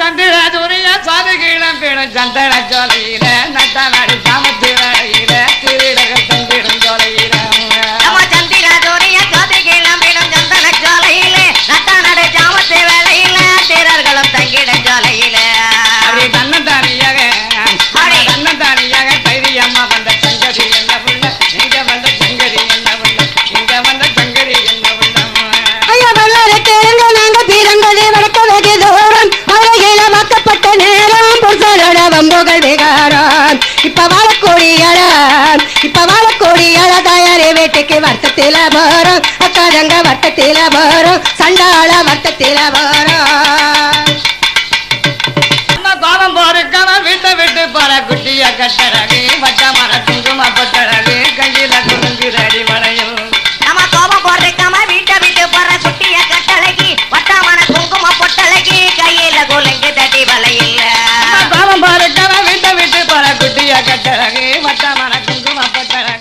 சந்திர சூரிய சந்திர சந்திர செந்தோகள் விகாரம். இப்ப வாழக்கூடிய அழகான் இப்ப வாழக்கூடிய அழகாயாரே வேட்டைக்கு வர்த்தத்தில போறோம் அக்காதங்க வட்டத்தில போறோம் சண்டாள வட்டத்தில போறோம் கோபம் போருக்கவன் வீட்டை விட்டு போற குட்டிய கட்டரகு வட்டம் கழகு மத்த மன குங்குமப்பட்டழகு